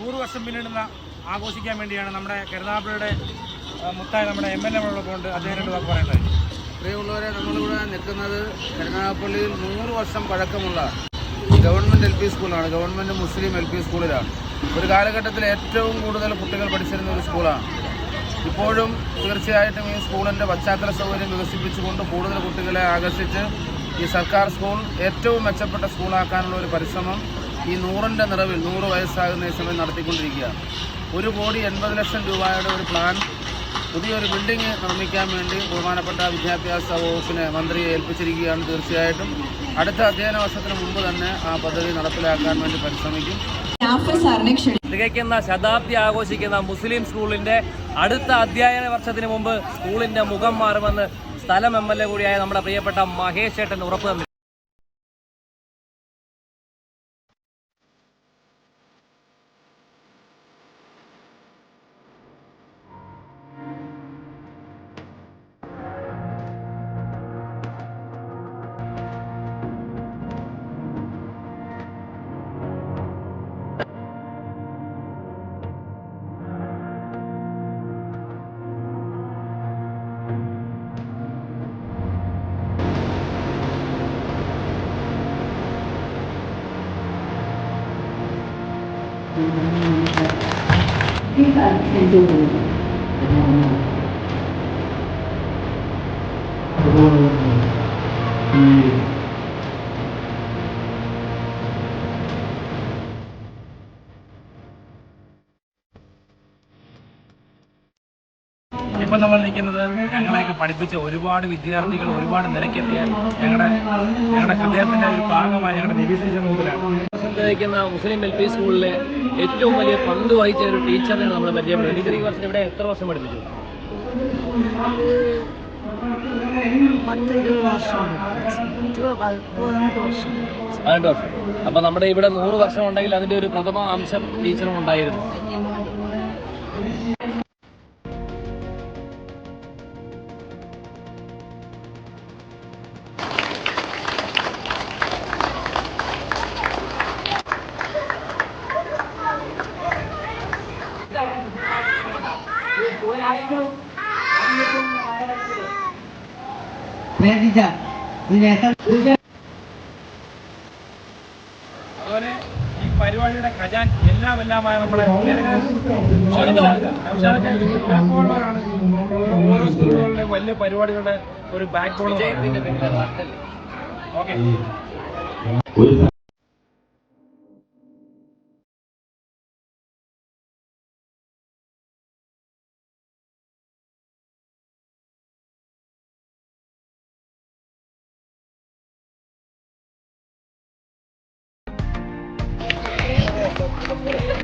നൂറ് വർഷം പിന്നിടുന്ന ആഘോഷിക്കാൻ വേണ്ടിയാണ് നമ്മുടെ കരുനാഗപ്പള്ളിയുടെ ആ, മുത്തായ നമ്മുടെ എം എൽ എ കൊണ്ട് അദ്ദേഹം രണ്ട് വാക്ക് പറയേണ്ടത് പ്രിയമുള്ളവരെ നമ്മളിവിടെ നിൽക്കുന്നത് കരുനാഗപ്പള്ളിയിൽ നൂറ് വർഷം പഴക്കമുള്ള ഗവൺമെന്റ് എൽ പി സ്കൂളാണ്. ഗവൺമെന്റ് മുസ്ലിം എൽ പി സ്കൂളിലാണ്. ഒരു കാലഘട്ടത്തിൽ ഏറ്റവും കൂടുതൽ കുട്ടികൾ പഠിച്ചിരുന്ന ഒരു സ്കൂളാണ്. ഇപ്പോഴും തീർച്ചയായിട്ടും ഈ സ്കൂളിന്റെ പശ്ചാത്തല സൗകര്യം വികസിപ്പിച്ചുകൊണ്ട് കൂടുതൽ കുട്ടികളെ ആകർഷിച്ച് ഈ സർക്കാർ സ്കൂൾ ഏറ്റവും മെച്ചപ്പെട്ട സ്കൂളാക്കാനുള്ള ഒരു പരിശ്രമം ഈ നൂറിന്റെ നിറവിൽ നൂറ് വയസ്സാകുന്ന ഈ സമയം നടത്തിക്കൊണ്ടിരിക്കുകയാണ്. ഒരു കോടി എൺപത് ലക്ഷം രൂപയുടെ ഒരു പ്ലാൻ പുതിയൊരു ബിൽഡിംഗ് നിർമ്മിക്കാൻ വേണ്ടി ബഹുമാനപ്പെട്ട വിദ്യാഭ്യാസ വകുപ്പിനെ മന്ത്രിയെ ഏൽപ്പിച്ചിരിക്കുകയാണ് തീർച്ചയായിട്ടും. അടുത്ത അധ്യയന വർഷത്തിന് മുമ്പ് തന്നെ ആ പദ്ധതി നടപ്പിലാക്കാൻ വേണ്ടി പരിശ്രമിക്കും. തികയ്ക്കുന്ന ശതാബ്ദി ആഘോഷിക്കുന്ന മുസ്ലിം സ്കൂളിന്റെ അടുത്ത അധ്യയന വർഷത്തിന് മുമ്പ് സ്കൂളിന്റെ മുഖം മാറുമെന്ന് സ്ഥലം എം എൽ എ കൂടിയായ നമ്മുടെ പ്രിയപ്പെട്ട മഹേഷ് ചേട്ടൻ ഉറപ്പ് തന്നു ഇപ്പം നമ്മൾ നിൽക്കുന്നത് ഞങ്ങളെയൊക്കെ പഠിപ്പിച്ച ഒരുപാട് വിദ്യാർത്ഥികൾ ഒരുപാട് നിലയ്ക്കെത്തിയ ഞങ്ങളുടെ ഞങ്ങളുടെ ഹൃദയത്തിന്റെ ഒരു ഭാഗമായ ഞങ്ങളുടെ നിരീക്ഷിച്ച മുമ്പിലാണ് തികയ്ക്കുന്ന മുസ്ലിം എൽ പി സ്കൂളിലെ ഏറ്റവും വലിയ പങ്ക് വഹിച്ച ഒരു ടീച്ചറിനെ നമ്മൾ പരിചയപ്പെടുന്നത് ടീച്ചർ ഈ വർഷം ഇവിടെ എത്ര വർഷം പഠിപ്പിച്ചു? പതിനെട്ട് വർഷം. അപ്പൊ നമ്മുടെ ഇവിടെ നൂറ് വർഷം ഉണ്ടെങ്കിൽ അതിന്റെ ഒരു പ്രഥമ അംശം ടീച്ചറും ഉണ്ടായിരുന്നു അതുപോലെ ഈ പരിപാടിയുടെ ഖജാൻ എല്ലാം എല്ലാമായ നമ്മുടെ ഓരോ സ്കൂളുകളുടെ വലിയ പരിപാടികളുടെ ഒരു ബാക്ക് ബോൺ ഓക്കെ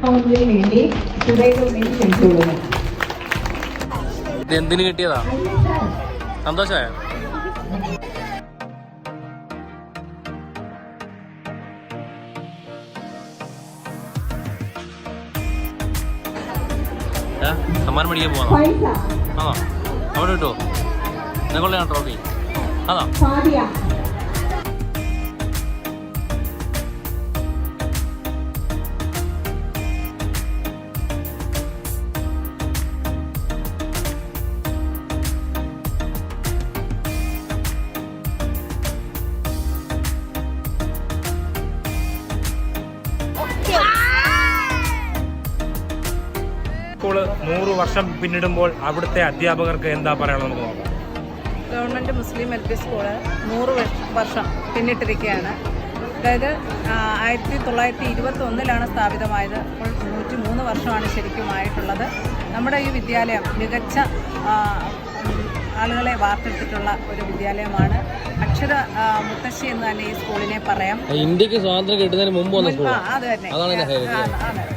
വേണ്ടി സുരേഖയെ ക്ഷണിച്ചുകൊള്ളുന്നു. ഇത് എന്തിനു കിട്ടിയതാ? സന്തോഷമായോ? സമ്മാനം മേടിക്കാൻ പോവാണോ? ആണോ? അവിടെ കിട്ടുമോ നിങ്ങളുടെ ട്രോഫി? ആണോ? വർഷം പിന്നിടുമ്പോൾ അവിടുത്തെ അധ്യാപകർക്ക് എന്താ പറയാനുള്ളത് നമുക്ക് നോക്കാം. Government Muslim L P school നൂറ് വർഷം പിന്നിട്ടിരിക്കുകയാണ്. അതായത് ആയിരത്തി തൊള്ളായിരത്തി ഇരുപത്തി ഒന്നിലാണ് സ്ഥാപിതമായത്. അപ്പോൾ നൂറ്റി മൂന്ന് വർഷമാണ് ശരിക്കും ആയിട്ടുള്ളത്. നമ്മുടെ ഈ വിദ്യാലയം മികച്ച ആളുകളെ വാർത്തെടുത്തിട്ടുള്ള ഒരു വിദ്യാലയമാണ്. അക്ഷര മുത്തശ്ശി എന്ന് തന്നെ ഈ സ്കൂളിനെ പറയാം. ഇന്ത്യയ്ക്ക് സ്വാതന്ത്ര്യം കിട്ടുന്നതിന് മുമ്പ് അത് തന്നെ.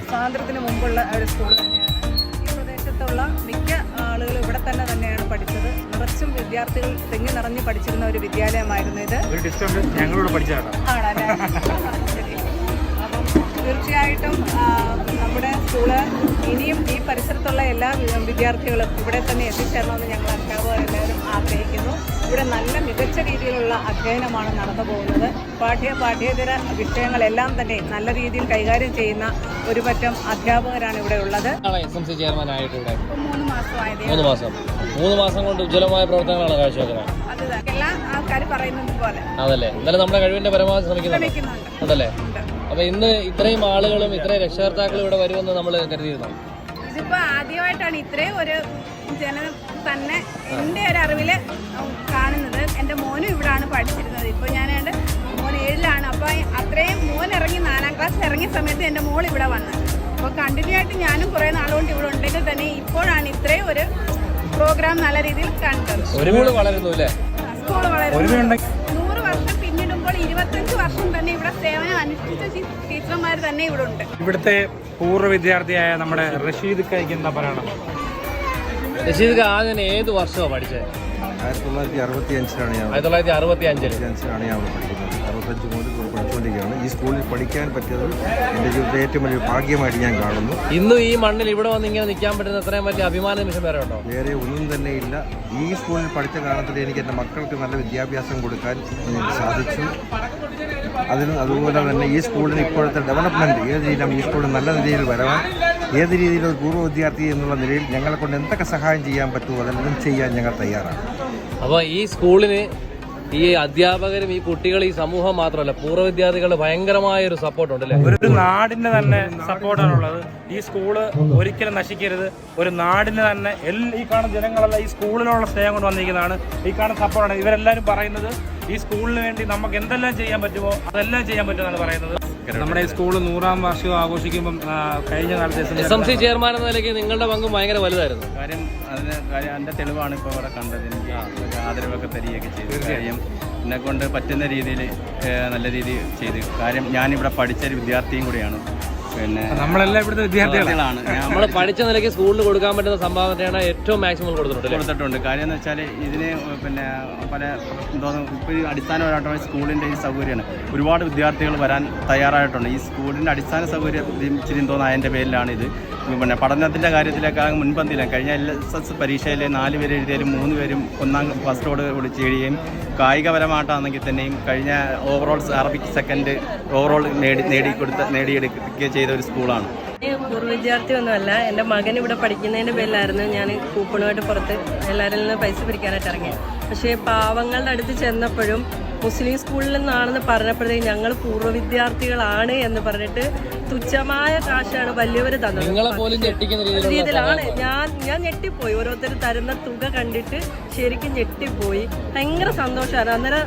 സ്വാതന്ത്ര്യത്തിന് മുമ്പുള്ള ഒരു സ്കൂൾ തന്നെയാണ് ഈ പ്രദേശത്തുള്ള മിക്ക ആളുകളും ഇവിടെ തന്നെ തന്നെയാണ് പഠിച്ചത്. നിറച്ചും വിദ്യാർത്ഥികൾ തെങ്ങി നിറഞ്ഞ് പഠിച്ചിരുന്ന ഒരു വിദ്യാലയമായിരുന്നു ഇത്. ഞങ്ങളോട് പഠിച്ചതാണ്. അപ്പം തീർച്ചയായിട്ടും നമ്മുടെ സ്കൂൾ ഇനിയും ഈ പരിസരത്തുള്ള എല്ലാ വിദ്യാർത്ഥികളും ഇവിടെ തന്നെ എത്തിച്ചേരണമെന്ന് ഞങ്ങൾ അധ്യാപകർ എല്ലാവരും ആഗ്രഹിക്കുന്നു. ഇവിടെ നല്ല മികച്ച രീതിയിലുള്ള അധ്യയനമാണ് നടന്നു പോകുന്നത്. പാഠ്യ പാഠ്യേതര വിഷയങ്ങളെല്ലാം തന്നെ നല്ല രീതിയിൽ കൈകാര്യം ചെയ്യുന്ന ഒരു പറ്റം അധ്യാപകരാണ് ഇവിടെ ഉള്ളത്. എസ് എം സി ചെയർമാൻ ആയിട്ട് ഇവിടെ? മൂന്ന് മാസം. മൂന്ന് മാസം കൊണ്ട് ഉജ്ജ്വലമായ പ്രവർത്തനങ്ങളാണ് കാഴ്ചവെക്കുന്നത്. അതല്ലേ? എന്നാലും നമ്മുടെ കഴിവിന്റെ പരമാവധി ശ്രമിക്കുന്നുണ്ട്. അതല്ലേ? അപ്പൊ ഇന്ന് ഇത്രയും ആളുകളും ഇത്രയും രക്ഷകർത്താക്കളും ഇവിടെ വരുമെന്ന് നമ്മൾ കരുതിയിരുന്നു? ഇതിപ്പോ ആദ്യമായിട്ടാണ് ഇത്രയും ഒരു ജനം തന്നെ എന്റെ ഒരു അറിവിൽ കാണുന്നത്. എന്റെ മോനും ഇവിടാണ് പഠിച്ചിരുന്നത്. ഇപ്പോൾ ഞാൻ എന്റെ മോൻ ഏഴിലാണ്. അപ്പോൾ അത്രയും മോൻ ഇറങ്ങി നാലാം ക്ലാസ് ഇറങ്ങിയ സമയത്ത് എന്റെ മോൾ ഇവിടെ വന്നത് അപ്പോൾ കണ്ടിന്യൂ ആയിട്ട് ഞാനും കുറേ നാളുകൊണ്ട് ഇവിടെ ഉണ്ടെങ്കിൽ തന്നെ ഇപ്പോഴാണ് ഇത്രയും ഒരു പ്രോഗ്രാം നല്ല രീതിയിൽ കണ്ടത്. വളരുന്നു സ്കൂൾ വളരെ ഒരുമയുണ്ടെങ്കിൽ നൂറ് വർഷം പിന്നിടുമ്പോൾ ഇരുപത്തഞ്ച് വർഷം തന്നെ ഇവിടെ സേവനം അനുഷ്ഠിച്ച ടീച്ചർമാർ തന്നെ ഇവിടെ ഉണ്ട്. ഇവിടുത്തെ പൂർവ വിദ്യാർത്ഥിയായ നമ്മുടെ റഷീദ് കൈക്ക് എന്താ പറയണം? രശീദ് ആദ്യം ഏത് വർഷമാണ് പഠിച്ചത് ആയിരത്തി തൊള്ളായിരത്തി അറുപത്തി അഞ്ചിലാണ് ഞാൻ ആയിരത്തി തൊള്ളായിരത്തി അറുപത്തി അഞ്ചിൽ അഞ്ചിലാണ് ഞാൻ പഠിക്കുന്നത്. അറുപത്തഞ്ച് മുതൽ പഠിച്ചുകൊണ്ടിരിക്കുകയാണ്. ഈ സ്കൂളിൽ പഠിക്കാൻ പറ്റിയത് എന്റെ ജീവിതത്തിലെ ഏറ്റവും വലിയ ഭാഗ്യമായിട്ട് ഞാൻ കാണുന്നു. ഇന്നും ഈ മണ്ണിൽ ഇവിടെ വന്ന് ഇങ്ങനെ നിൽക്കാൻ പറ്റുന്ന അത്രയും വലിയ അഭിമാന നിമിഷം വേറെ ഉണ്ടോ? വേറെ ഒന്നും തന്നെ ഇല്ല. ഈ സ്കൂളിൽ പഠിച്ച കാലത്തിൽ എനിക്ക് എന്റെ മക്കൾക്ക് നല്ല വിദ്യാഭ്യാസം കൊടുക്കാൻ സാധിച്ചു. അതിന് അതുപോലെ തന്നെ ഈ സ്കൂളിന് ഇപ്പോഴത്തെ ഡെവലപ്മെന്റ് ഏത് രീതിയിലും ഈ സ്കൂളിൽ നല്ല രീതിയിൽ വരാൻ ഏത് രീതിയിലും പൂർവ വിദ്യാർത്ഥി എന്നുള്ള നിലയിൽ ഞങ്ങളെ കൊണ്ട് എന്തൊക്കെ സഹായം ചെയ്യാൻ പറ്റുമോ അതെല്ലാം ചെയ്യാൻ ഞങ്ങൾ തയ്യാറാണ്. അപ്പോൾ ഈ സ്കൂളിന് ഈ അധ്യാപകരും ഈ കുട്ടികൾ ഈ സമൂഹം മാത്രമല്ല പൂർവ വിദ്യാർത്ഥികളുടെ ഭയങ്കരമായ ഒരു സപ്പോർട്ട് ഉണ്ട് അല്ലേ ഒരു നാടിന്റെ തന്നെ സപ്പോർട്ടാണുള്ളത് ഈ സ്കൂൾ ഒരിക്കലും നശിക്കരുത്. ഒരു നാടിന് തന്നെ എല്ലാ ഈ കാണുന്ന ജനങ്ങളെല്ലാം ഈ സ്കൂളിനുള്ള സ്നേഹം കൊണ്ട് വന്നിരിക്കുന്നതാണ്. ഈ കാണുന്ന സപ്പോർട്ടാണ് ഇവരെല്ലാവരും പറയുന്നത് ഈ സ്കൂളിന് വേണ്ടി നമുക്ക് എന്തെല്ലാം ചെയ്യാൻ പറ്റുമോ? അതെല്ലാം ചെയ്യാൻ പറ്റുമെന്നാണ് പറയുന്നത്. നമ്മുടെ ഈ സ്കൂൾ നൂറാം വാർഷികം ആഘോഷിക്കുമ്പോൾ കഴിഞ്ഞ കാലത്ത് എസ് എം സി ചെയർമാൻ എന്ന നിലയ്ക്ക് നിങ്ങളുടെ പങ്കും ഭയങ്കര വലുതായിരുന്നു. കാര്യം അതിന് കാര്യം അതിന്റെ തെളിവാണ് ഇപ്പോൾ ഇവിടെ കണ്ടത്. എനിക്ക് ആദരവൊക്കെ തരികയൊക്കെ ചെയ്തു. കാര്യം എന്നെ കൊണ്ട് പറ്റുന്ന രീതിയിൽ നല്ല രീതിയിൽ ചെയ്തു. കാര്യം ഞാനിവിടെ പഠിച്ച ഒരു വിദ്യാർത്ഥിയും കൂടിയാണ്. പിന്നെ നമ്മളെല്ലാം ഇവിടുത്തെ വിദ്യാർത്ഥികളാണ്. നമ്മൾ പഠിച്ച നിലയ്ക്ക് സ്കൂളിൽ കൊടുക്കാൻ പറ്റുന്ന സംഭാവനയാണ് ഏറ്റവും മാക്സിമം കൊടുത്തിട്ടുണ്ട്? കൊടുത്തിട്ടുണ്ട്. കാര്യം എന്ന് വെച്ചാൽ ഇതിന് പിന്നെ പല എന്തോന്ന് ഇപ്പോൾ അടിസ്ഥാനപരമായിട്ടുള്ള സ്കൂളിന്റെ ഈ സൗകര്യമാണ്. ഒരുപാട് വിദ്യാർത്ഥികൾ വരാൻ തയ്യാറായിട്ടുണ്ട്. ഈ സ്കൂളിന്റെ അടിസ്ഥാന സൗകര്യം അതിന്റെ പേരിലാണ് ഇത്. പിന്നെ പഠനത്തിന്റെ കാര്യത്തിലൊക്കെ മുൻപന്തിയിലാണ് കഴിഞ്ഞ എൽ എസ് എസ് പരീക്ഷയിൽ നാല് പേര് എഴുതിയാലും മൂന്ന് പേരും ഒന്നാം ഫസ്റ്റോട് വിളിച്ച് എഴുതുകയും കായികപരമായിട്ടാണെങ്കിൽ തന്നെയും കഴിഞ്ഞ ഓവറോൾ അറബിക് സെക്കൻഡ് ഓവറോൾ നേടി നേടിക്കൊടുത്ത നേടിയെടുക്കുകയും ചെയ്ത ഒരു സ്കൂളാണ് പൂർവ വിദ്യാർത്ഥിയൊന്നുമല്ല എന്റെ മകൻ ഇവിടെ പഠിക്കുന്നതിന്റെ പേരിലായിരുന്നു ഞാൻ കൂപ്പണുമായിട്ട് പുറത്ത് എല്ലാവരിൽ നിന്ന് പൈസ പിരിക്കാനായിട്ട് ഇറങ്ങിയത്. പക്ഷേ പാവങ്ങളുടെ അടുത്ത് ചെന്നപ്പോഴും മുസ്ലിം സ്കൂളിൽ നിന്നാണെന്ന് പറഞ്ഞപ്പോഴത്തേക്ക് ഞങ്ങൾ പൂർവ വിദ്യാർത്ഥികളാണ് എന്ന് പറഞ്ഞിട്ട് തുച്ഛമായ കാശാണ് വലിയവർ തന്നത്. രീതിയിലാണ്. ഞാൻ ഞാൻ ഞെട്ടിപ്പോയി. ഓരോരുത്തർ തരുന്ന തുക കണ്ടിട്ട് ശരിക്കും ഞെട്ടിപ്പോയി. ഭയങ്കര സന്തോഷമാണ് അന്നേരം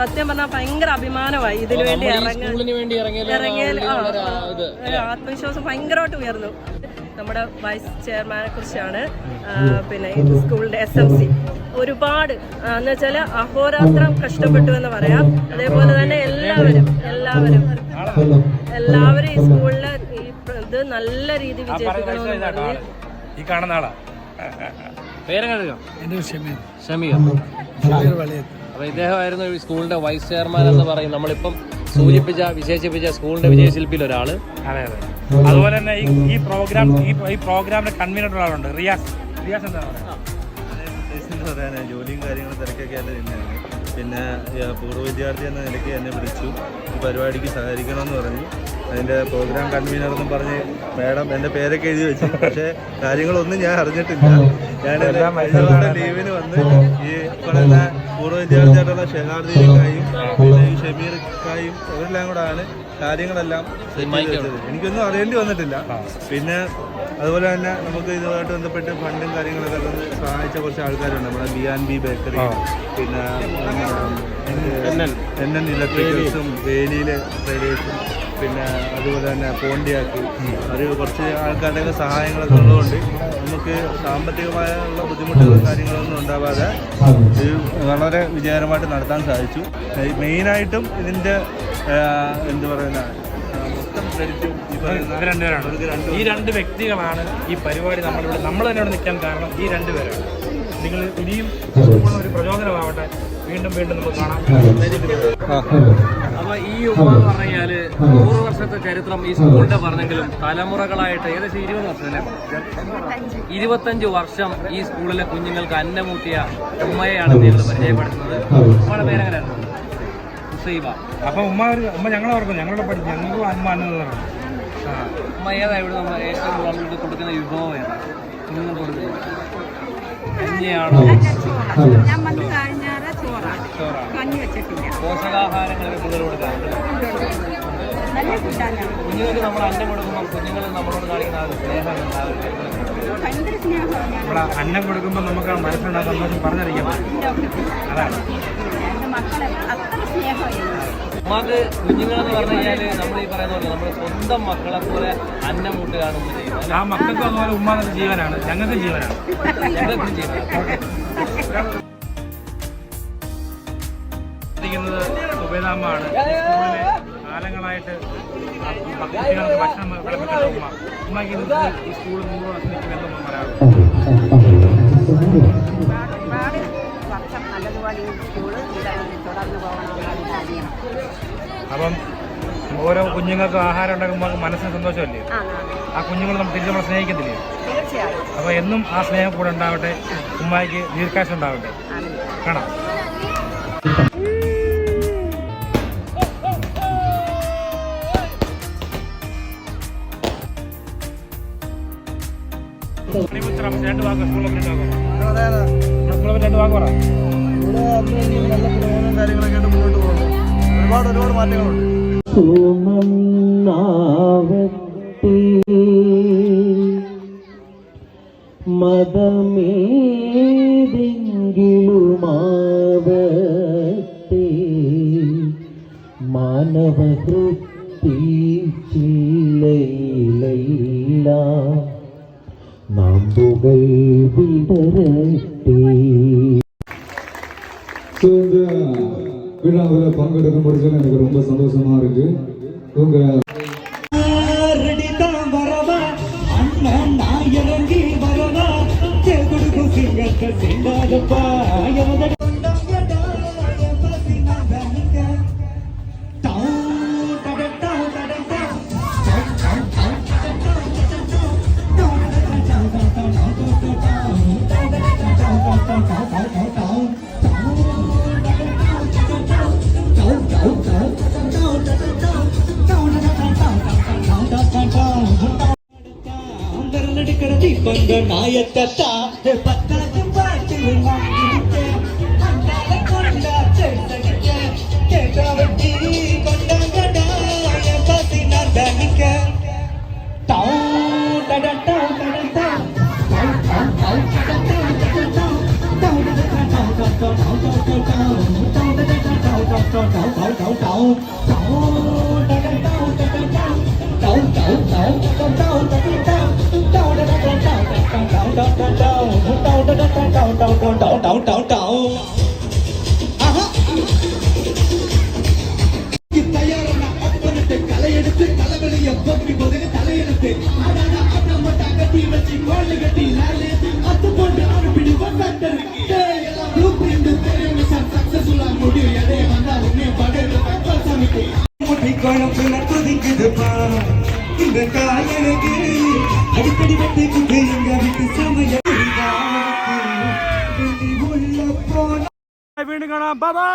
സത്യം പറഞ്ഞാൽ ഭയങ്കര അഭിമാനമായി. ഇതിനു വേണ്ടി വേണ്ടി ഇറങ്ങിയാൽ ആത്മവിശ്വാസം ഭയങ്കരമായിട്ട് ഉയർന്നു. നമ്മുടെ വൈസ് ചെയർമാനെ കുറിച്ചാണ് പിന്നെ ഇത് സ്കൂളിന്റെ എസ് എം സി ഒരുപാട് എന്ന് വെച്ചാൽ അഹോരാത്രം കഷ്ടപ്പെട്ടു എന്ന് പറയാം. അതേപോലെ തന്നെ എല്ലാവരും എല്ലാവരും എല്ലാവരും ഈ സ്കൂളിലെ ഈ ഇത് നല്ല രീതി വിജയിപ്പിക്കണമെന്ന് ഇതാട്ടോ പറഞ്ഞ് ആൾ. ഈ കാണുന്ന ആളാ. പേരെങ്ങനെ ഷമീർ അപ്പൊ ഇദ്ദേഹമായിരുന്നു ഈ സ്കൂളിന്റെ വൈസ് ചെയർമാൻ എന്ന് പറയും നമ്മളിപ്പം സൂചിപ്പിച്ച വിശേഷിപ്പിച്ച സ്കൂളിന്റെ വിജയശില്പിയിൽ ഒരാൾ. അതെ അതെ. അതുപോലെ തന്നെ ഈ ഈ പ്രോഗ്രാം ഈ ഈ പ്രോഗ്രാമിന്റെ കൺവീനർ ഒരാളുണ്ട്. റിയാസ്. റിയാസ് എന്താ പറയുക? എന്ന് ജോലിയും കാര്യങ്ങളും തിരക്കൊക്കെ ആയിട്ട് തന്നെയാണ്. പിന്നെ പൂർവ വിദ്യാർത്ഥി എന്ന നിലയ്ക്ക് എന്നെ വിളിച്ചു. ഈ പരിപാടിക്ക് സഹകരിക്കണമെന്ന് പറഞ്ഞു. അതിന്റെ പ്രോഗ്രാം കൺവീനർ എന്നും പറഞ്ഞ് മാഡം എന്റെ പേരൊക്കെ എഴുതി വെച്ചു. പക്ഷേ കാര്യങ്ങളൊന്നും ഞാൻ അറിഞ്ഞിട്ടില്ല. ഞാൻ ലീവിന് വന്ന് ഈ പറയുന്ന പൂർവ വിദ്യാർത്ഥിയായിട്ടുള്ള ഷെഹാർദിക്കായും പിന്നെ ഈ ഷമീർക്കായും ഇവരെല്ലാം കൂടാണ് കാര്യങ്ങളെല്ലാം set ചെയ്ത് വെച്ചത്. എനിക്കൊന്നും അറിയേണ്ടി വന്നിട്ടില്ല. പിന്നെ അതുപോലെ തന്നെ നമുക്ക് ഇതുമായിട്ട് ബന്ധപ്പെട്ട് ഫണ്ടും കാര്യങ്ങളൊക്കെ തന്ന് സഹായിച്ച കുറച്ച് ആൾക്കാരുണ്ട്. നമ്മുടെ ബി ആൻഡ് ബി ബേക്കറി പിന്നെ എൻ എൻ. ഇലക്ട്രിക്കൽസും വേലിയിലെ ട്രേഡേഴ്സും പിന്നെ അതുപോലെ തന്നെ പോണ്ടിയാക്ക്. ഒരു കുറച്ച് ആൾക്കാരുടെയൊക്കെ സഹായങ്ങളൊക്കെ ഉള്ളതുകൊണ്ട് നമുക്ക് സാമ്പത്തികമായുള്ള ബുദ്ധിമുട്ടുകളും കാര്യങ്ങളൊന്നും ഉണ്ടാവാതെ ഇത് വളരെ വിജയകരമായിട്ട് നടത്താൻ സാധിച്ചു. മെയിനായിട്ടും ഇതിന്റെ എന്ത് പറയുന്ന ഈ രണ്ട് വ്യക്തികളാണ് ഈ പരിപാടി നമ്മളിവിടെ നമ്മൾ തന്നെ ഇവിടെ നിൽക്കാൻ കാരണം ഈ രണ്ടുപേരാണ് നിങ്ങൾ ഇനിയും ഒരു പ്രചോദനമാവട്ടെ. വീണ്ടും വീണ്ടും നമുക്ക് കാണാം. അപ്പൊ ഈ ഉമ്മ എന്ന് പറഞ്ഞു കഴിഞ്ഞാൽ നൂറ് വർഷത്തെ ചരിത്രം ഈ സ്കൂളിന്റെ പറഞ്ഞെങ്കിലും തലമുറകളായിട്ട് ഏകദേശം ഇരുപത് വർഷം അല്ലേ ഇരുപത്തഞ്ച് വർഷം ഈ സ്കൂളിലെ കുഞ്ഞുങ്ങൾക്ക് അന്നമൂട്ടിയ ഉമ്മയാണ് നിങ്ങൾ പരിചയപ്പെടുത്തുന്നത്. ഉമ്മയുടെ പേരെങ്ങനെയായിരുന്നു? മുസൈബ അപ്പൊ ഉമ്മ ഒരു ഉമ്മ ഞങ്ങളെ ഓർക്കും ഞങ്ങളുടെ പഠിച്ചു. ഞങ്ങൾക്കും അമ്മ അന്നതാണ് ഉമ്മ ഏതാ ഇവിടെ നമ്മൾ ഏറ്റവും നമ്മൾക്ക് കൊടുക്കുന്ന വിഭവം ഏതാ? കുഞ്ഞുങ്ങൾക്ക് കൊടുക്കുന്നത്. കഞ്ഞിയാണോ ചോറാണ് കഞ്ഞി വെച്ചിട്ടില്ല. പോഷകാഹാരങ്ങളൊക്കെ കൂടുതൽ കൊടുക്കാറുണ്ട് നല്ല ഫുഡാണ്. കുഞ്ഞുങ്ങൾക്ക് നമ്മൾ അന്നം കൊടുക്കുമ്പോൾ കുഞ്ഞുങ്ങൾ നമ്മളോട് കാണിക്കുന്ന ആ ഒരു സ്നേഹം ഭയങ്കര സ്നേഹമാണ്. നമ്മളെ അന്നം കൊടുക്കുമ്പോൾ നമുക്ക് ആ മനസ്സിലുണ്ടാ സന്തോഷം പറഞ്ഞറിയാം. അതാണ്. നമുക്ക് മക്കളെ അത്ര സ്നേഹമായിരുന്നു ഉമ്മാക്ക് കുഞ്ഞുങ്ങളെന്ന് പറഞ്ഞു കഴിഞ്ഞാൽ നമ്മൾ ഈ പറയുന്ന പോലെ നമ്മുടെ സ്വന്തം മക്കളെ പോലെ അന്നം മുട്ട് കാണുമ്പോൾ ചെയ്യും. ആ മക്കൾക്ക് അതുപോലെ ഉമ്മ ജീവനാണ്. ഞങ്ങൾക്കും ജീവനാണ്. ഞങ്ങൾക്കും ചെയ്യും ഉപേതാമ്പാണ് ഈ സ്കൂളിലെ കാലങ്ങളായിട്ട് കുട്ടികൾക്ക് ഭക്ഷണം വിളമ്പിക്കുന്ന ഉമ്മ ഉമ്മയ്ക്ക് ഈ സ്കൂൾ നൂറ് വർഷം നിൽക്കുമെന്ന് പറയാറുണ്ട് ഒരുപാട് വർഷം നല്ലതുപോലെ ഈ സ്കൂൾ തുടർന്ന് പോകണമെന്നാണ് അപ്പം ഓരോ കുഞ്ഞുങ്ങൾക്ക് ആഹാരം ഉണ്ടാക്കുമ്പോൾ മനസ്സിന് സന്തോഷമല്ലേ? ആ കുഞ്ഞുങ്ങൾ നമ്മൾ തിരിച്ച് നമ്മളെ സ്നേഹിക്കത്തില്ലേ? അപ്പൊ അപ്പോൾ എന്നും ആ സ്നേഹം കൂടെ ഉണ്ടാവട്ടെ. ഉമ്മായിക്ക് ദീർഘാശം ഉണ്ടാവട്ടെ. കാണാം. നല്ല പുരോഗമനവും കാര്യങ്ങളൊക്കെ ആയിട്ട് മുന്നോട്ട് പോകുന്നു. ഒരുപാട് ഒരുപാട് മാറ്റങ്ങളുണ്ട്. മതമേതെങ്കിലുമാവട്ടെ മാനവഹൃത്തി புகழ் விடரட்டே விழாவில் பங்கெடுக்க முடிஞ்சதுன்னு எனக்கு ரொம்ப சந்தோஷமாக இருக்குது உங்கள் மாயக்கத்தா பத்தா கட்டி வச்சு கோல்டு கட்டி லாலு அத்து போட்டு அனுப்பிட்டு பாபா